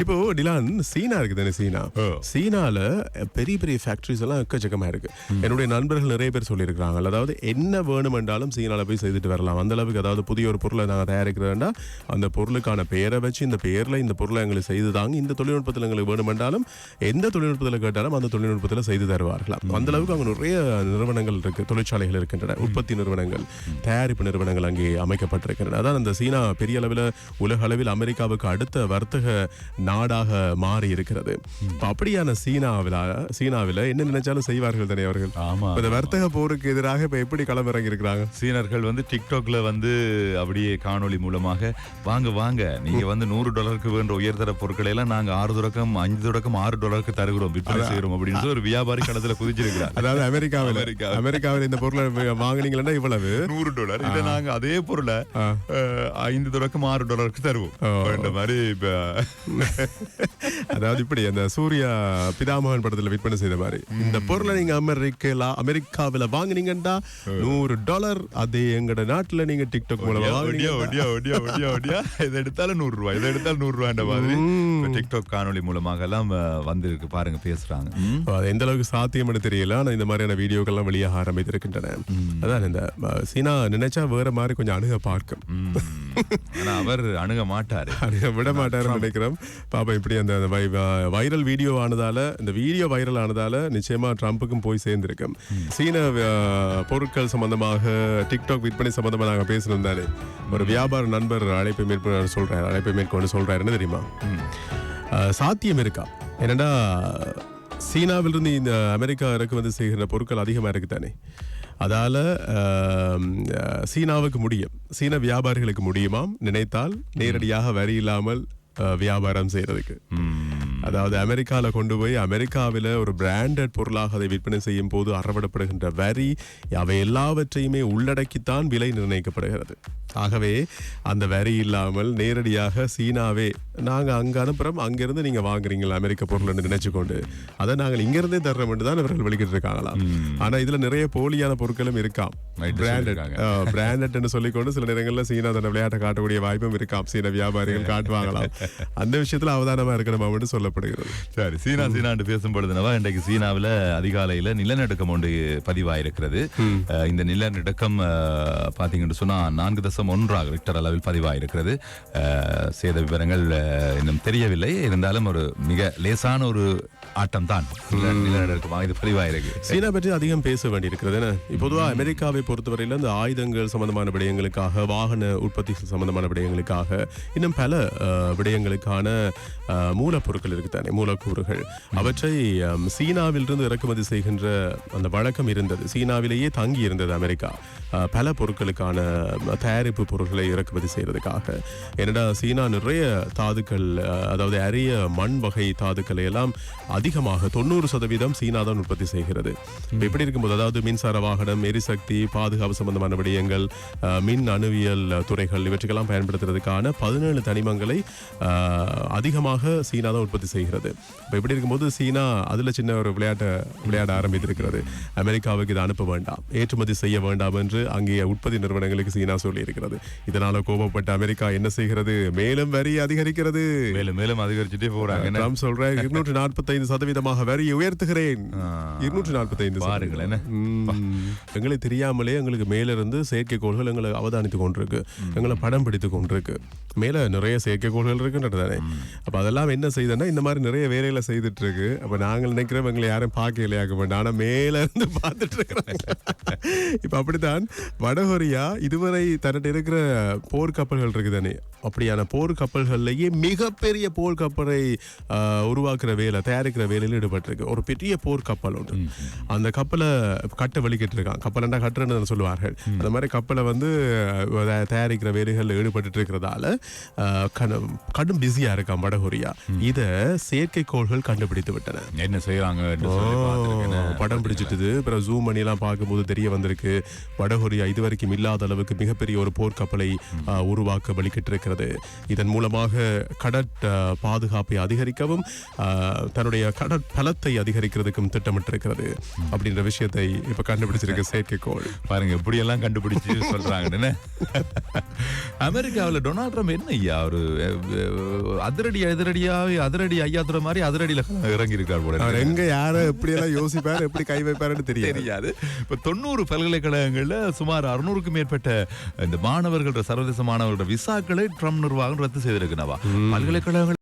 இப்போ டிலான் சீனா இருக்குது தானே சீனா. சீனால பெரிய பெரிய ஃபேக்டரிஸ் எல்லாம் எக்கச்சக்கமா இருக்கு. என்னுடைய நண்பர்கள் நிறைய பேர் சொல்லியிருக்கிறாங்க அதாவது என்ன வேணுமென்றாலும் சீனால போய் செய்துட்டு வரலாம். அந்த அளவுக்கு அதாவது புதிய ஒரு பொருளை நாங்கள் தயாரிக்கிறோம்னா அந்த பொருளுக்கான பெயரை வச்சு இந்த பெயர்ல இந்த பொருளை எங்களுக்கு செய்து தாங்க இந்த தொழில்நுட்பத்தில் எங்களுக்கு வேணுமென்றாலும் எந்த தொழில்நுட்பத்தில் கேட்டாலும் அந்த தொழில்நுட்பத்தில் செய்து தருவார்களாம். அந்த அளவுக்கு அங்கே நிறைய நிறுவனங்கள் இருக்கு. தொழிற்சாலைகள் இருக்கின்றன. உற்பத்தி நிறுவனங்கள் தயாரிப்பு நிறுவனங்கள் அங்கே அமைக்கப்பட்டிருக்கின்றன. அதான் அந்த சீனா பெரிய அளவில் உலக அளவில் அமெரிக்காவுக்கு அடுத்த வர்த்தக நாடாக மாறி இருக்கிறது அப்படியான சீனாவில் சீனாவில் என்ன நினைச்சாலும் செய்வார்கள் தானே அவர்கள்? இந்த வர்த்தக போருக்கு எதிராக இப்ப எப்படி களமிறங்கி இருக்கிறாங்க சீனர்கள் வந்து டிக்டாக்ல வந்து அப்படியே காணொளி மூலமாக வாங்க வாங்க நீங்க வந்து நூறு டாலருக்கு வேண்ட உயர்தர பொருட்களை எல்லாம் நாங்க ஆறு தொடக்கம் அஞ்சு தொடக்கம் ஆறு டாலருக்கு தருகிறோம். விற்பனை செய்யறோம் அப்படின்னு ஒரு வியாபாரி களத்துல குதிச்சிருக்கிறார். அதாவது அமெரிக்காவில். அமெரிக்கா. அமெரிக்காவில் இந்த பொருளை வாங்குனீங்கன்னா இவ்வளவு. நூறு டாலர். இதை நாங்க அதே பொருளை ஐந்து தொடக்கம் ஆறு டாலருக்கு தருவோம். இந்த மாதிரி அதாவது இப்படி அந்த சூர்யா பிதாமகன் படத்துல விற்பனை செய்த மாதிரி. இந்த பொருளை நீங்க அமெரிக்கா அமெரிக்காவில் வாங்குனீங்கன்னா நூறு டாலர். அதே எங்கட நாட்டுல நீங்க டிக்டாக் மூலமா ஒடியா ஒடியா ஒடியா ஒடியா ஒடியா. இதை எடுத்தாலும் நூறு ரூபாய் இதை எடுத்தாலும் நூறு ரூபாய் மாதிரி. டிக்டாக் காணொளி மூலமாக எல்லாம் வந்திருக்கு. பாருங்க பேசுறாங்க. அது எந்த அளவுக்கு சாத்தியம்னு தெரியல. ஆனா இந்த மாதிரியான வீடியோக்கள்லாம் வெளியாக ஆரம்பித்திருக்கின்றன. அதான் இந்த சீனா நினைச்சா வேற மாதிரி கொஞ்சம் அணுக பார்க்கும். ஆனா அவர் அணுக மாட்டாரு. அணுக விட மாட்டாருன்னு நினைக்கிறோம். பாப்பா இப்படி அந்த வைரல் வீடியோ ஆனதால இந்த வீடியோ வைரல் ஆனதால நிச்சயமா ட்ரம்ப்புக்கும் போய் சேர்ந்திருக்கும். சீன பொருட்கள் சம்பந்தமாக டிக்டாக் விற்பனை சம்பந்தமா நாங்க பேசணும் தானே ஒரு வியாபார நண்பர் அழைப்பை மேற்கொண்டு சொல்றாரு அழைப்பை மேற்கொண்டு சொல்றாருன்னு தெரியுமா? சாத்தியம் இருக்கா? என்னடா சீனாவிலிருந்து இந்த அமெரிக்கா இறக்குமதி செய்கிற பொருட்கள் அதிகமாக இருக்கு தானே அதால சீனாவுக்கு முடியும். சீன வியாபாரிகளுக்கு முடியுமாம்? நினைத்தால் நேரடியாக வரி இல்லாமல் வியாபாரம் செய்யறதுக்கு ம். அதாவது அமெரிக்கால கொண்டு போய் அமெரிக்காவில் ஒரு பிராண்டட் பொருளாக அதை விற்பனை செய்யும் போது அறவிடப்படுகின்ற வரி அவை எல்லாவற்றையுமே உள்ளடக்கித்தான் விலை நிர்ணயிக்கப்படுகிறது. ஆகவே அந்த வரி இல்லாமல் நேரடியாக சீனாவே நாங்க அங்க அனுப்புறோம் அங்கிருந்து நீங்க வாங்குறீங்களா அமெரிக்க பொருள் நினைச்சு கொண்டு அதை நாங்கள் இங்கிருந்தே தர்றோம் என்று தான் இவர்கள் வெளிக்கிட்டு இருக்காங்களாம் ஆனா இதுல நிறைய போலியான பொருட்களும் இருக்காம். பிராண்டட். பிராண்டட்னு சொல்லிக்கொண்டு சில நேரங்கள்ல சீனா தன்னை விளையாட்டை காட்டக்கூடிய வாய்ப்பும் இருக்காம். சீன வியாபாரிகள் காட்டுவாங்களாம். அந்த விஷயத்துல அவதானமா இருக்கணும் அப்படின்னு சொல்லப்படுகிறது. சரி சீனா சீனாண்டு பேசும் பொழுதுனவா இன்றைக்கு சீனாவுல அதிகாலையில நிலநடுக்கம் ஒன்று பதிவாயிருக்கிறது. இந்த நிலநடுக்கம் அஹ், பாத்தீங்கன்னு சொன்னா நான்கு தசம் ஒன்றாக ரிக்டர் அளவில் பதிவாயிருக்கிறது. சேத விவரங்கள் இன்னும் தெரியவில்லை. இருந்தாலும் ஒரு மிக லேசான ஒரு ஆட்டம் தான் நிலநடுக்கமாக இது பதிவாயிருக்கு. சீனா பற்றி அதிகம் பேச வேண்டியிருக்கிறது என்ன? பொதுவா அமெரிக்காவை பொறுத்தவரையில் இந்த ஆயுதங்கள் சம்பந்தமான விடயங்களுக்காக வாகன உற்பத்தி சம்பந்தமான விடயங்களுக்காக இன்னும் பல விடயங்களுக்கான மூலப்பொருட்கள் இருக்குதானே மூலக்கூறுகள். அவற்றை சீனாவிலிருந்து இறக்குமதி செய்கின்ற அந்த வழக்கம் இருந்தது. சீனாவிலேயே தங்கி இருந்தது அமெரிக்கா. பல பொருட்களுக்கான தயாரிப்பு பொருட்களை இறக்குமதி செய்கிறதுக்காக என்னடா சீனா நிறைய தாதுக்கள் அதாவது அரிய மண் வகை தாதுக்களை எல்லாம் அதிக அதிகமாக தொண்ணூறு சதவீதம் சீனா தான் உற்பத்தி செய்கிறது. இப்படி இருக்கும்போது அதாவது மின்சார வாகனம் எரிசக்தி பாதுகாப்பு சம்பந்தமான விடயங்கள் மின் அணுவியல் துறைகள் இவற்றுக்கெல்லாம் பயன்படுத்துறதுக்கான பதினேழு தனிமங்களை அதிகமாக சீனா தான் உற்பத்தி செய்கிறது. இப்ப இப்படி இருக்கும்போது சீனா அதுல சின்ன ஒரு விளையாட்டை விளையாட ஆரம்பித்திருக்கிறது. அமெரிக்காவுக்கு இதை அனுப்ப வேண்டாம். ஏற்றுமதி செய்ய வேண்டாம் என்று அங்கே உற்பத்தி நிறுவனங்களுக்கு சீனா சொல்லி இருக்கிறது இதனால கோபப்பட்ட அமெரிக்கா என்ன செய்கிறது? மேலும் வரி அதிகரிக்கிறது. மேலும் மேலும் அதிகரிச்சுட்டே ட்ரம்ப் சொல்ற இருநூற்றி நாற்பத்தைந்து சதவீதமாக வரியை உயர்த்துகிறேன். இருநூற்றி நாற்பத்தைந்து பாருங்களேன் என்ன? எங்களுக்கு தெரியாமலே எங்களுக்கு மேல இருந்து செயற்கைக்கோள்கள் எங்களை அவதானித்து கொண்டிருக்கு. எங்களை படம் பிடித்து கொண்டிருக்கு. மேல நிறைய செயற்கைக்கோள்கள் இருக்குன்றது தானே? அப்ப அதெல்லாம் என்ன செய்யுதுன்னா இந்த மாதிரி நிறைய வேலைகளை செய்துட்டு இருக்கு அப்ப நாங்கள் நினைக்கிறோம் எங்களை யாரும் பார்க்கலையாக்க வேண்டாம். ஆனா மேல இருந்து பார்த்துட்டு இருக்கிறாங்க இப்ப அப்படித்தான் வடகொரியா இதுவரை தன்னிட்ட இருக்கிற போர் கப்பல்கள் இருக்கு தானே? அப்படியான போர் கப்பல்கள்லயே மிகப்பெரிய போர் கப்பலை ஆஹ், உருவாக்குற வேலை தயாரிக்கிற வேலையில் ஈடுபட்டிருக்கு. ஒரு பெரிய போர் கப்பல் ஒன்று அந்த கப்பலை கட்ட வலிக்கிட்டு இருக்கான் கப்பலண்டா கட்டுறன்னு சொல்லுவார்கள். அந்த மாதிரி கப்பலை வந்து தயாரிக்கிற வேலைகளில் ஈடுபட்டு இருக்கிறதால கடும் பிஸியா இருக்கான் வடகொரியா? இத செயற்கைக்கோள்கள் கண்டுபிடித்து விட்டன. என்ன செய்யறாங்க படம் பிடிச்சிட்டுது. அப்புறம் ஜூம் பண்ணி எல்லாம் பார்க்கும்போது தெரிய வந்திருக்கு. வடகொரியா இதுவரைக்கும் இல்லாத அளவுக்கு மிகப்பெரிய ஒரு போர்க்கப்பலை உருவாக்க வழிகிட்டு இருக்கிறது இதன் மூலமாக கடற் பாதுகாப்பை அதிகரிக்கவும் தன்னுடைய அதனுடைய கடற் பலத்தை திட்டமிட்டிருக்கிறது அப்படின்ற விஷயத்தை இப்ப கண்டுபிடிச்சிருக்க செயற்கைக்கோள் பாருங்க இப்படி எல்லாம் கண்டுபிடிச்சு சொல்றாங்கன்னு. அமெரிக்காவுல டொனால்ட் ட்ரம்ப் என்ன ஐயா ஒரு அதிரடி அதிரடியாவே அதிரடி ஐயாத்துற மாதிரி அதிரடியில இறங்கி இருக்கார் போல அவர். எங்க யார எப்படி எல்லாம் யோசிப்பாரு எப்படி கை வைப்பாருன்னு தெரியாது. தெரியாது. இப்ப தொண்ணூறு பல்கலைக்கழகங்கள்ல சுமார் அறுநூறுக்கும் மேற்பட்ட இந்த மாணவர்களோட சர்வதேச மாணவர்களோட விசாக்களை ட்ரம்ப் நிர்வாகம் ரத்து செய்திருக்கிறவா பல்கலைக்கழகங்களை